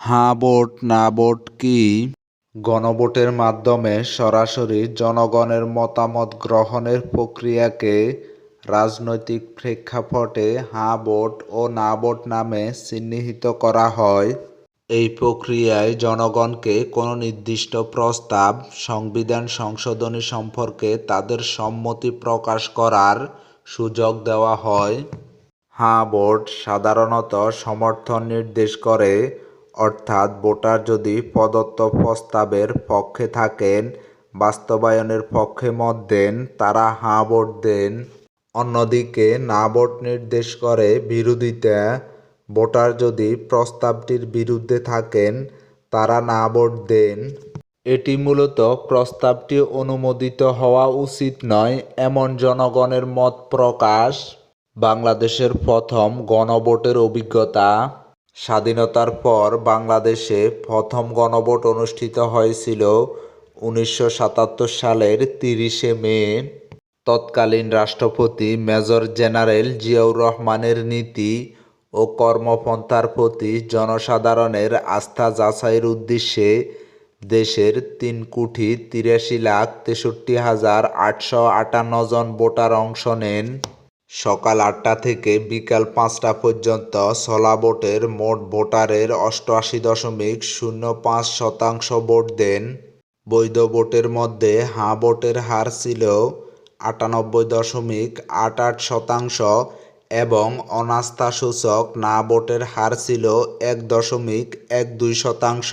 হাঁ ভোট না ভোট কি? গণভোটের মাধ্যমে সরাসরি জনগণের মতামত গ্রহণের প্রক্রিয়াকে রাজনৈতিক প্রেক্ষাপটে হাঁ ভোট ও না ভোট নামে চিহ্নিত করা হয়। এই প্রক্রিয়ায় জনগণকে কোনো নির্দিষ্ট প্রস্তাব, সংবিধান সংশোধনী সম্পর্কে তাদের সম্মতি প্রকাশ করার সুযোগ দেওয়া হয়। হাঁ ভোট সাধারণত সমর্থন নির্দেশ করে অর্থাৎ ভোটার যদি প্রদত্ত প্রস্তাবের পক্ষে থাকেন, বাস্তবায়নের পক্ষে মত দেন, তারা হাঁ ভোট দেন। অন্যদিকে না ভোট নির্দেশ করে বিরোধিতা, ভোটার যদি প্রস্তাবটির বিরুদ্ধে থাকেন, তারা না ভোট দেন। এটি মূলত প্রস্তাবটি অনুমোদিত হওয়া উচিত নয়, এমন জনগণের মত প্রকাশ। বাংলাদেশের প্রথম গণভোটের অভিজ্ঞতা। স্বাধীনতার পর বাংলাদেশে প্রথম গণভোট অনুষ্ঠিত হয়েছিল উনিশশো সাতাত্তর সালের তিরিশে মে। তৎকালীন রাষ্ট্রপতি মেজর জেনারেল জিয়াউর রহমানের নীতি ও কর্মপন্থার প্রতি জনসাধারণের আস্থা যাচাইয়ের উদ্দেশ্যে দেশের তিন কোটি তিরাশি লাখ তেষট্টি হাজার আটশো আটান্ন জন ভোটার অংশ নেন। সকাল আটটা থেকে বিকাল পাঁচটা পর্যন্ত চলা ভোটের মোট ভোটারের অষ্টআশি দশমিক শূন্য পাঁচ শতাংশ ভোট দেন। বৈধ ভোটের মধ্যে হাঁ ভোটের হার ছিল আটানব্বই দশমিক আট আট শতাংশ এবং অনাস্থাসূচক না ভোটের হার ছিল এক দশমিক এক দুই শতাংশ।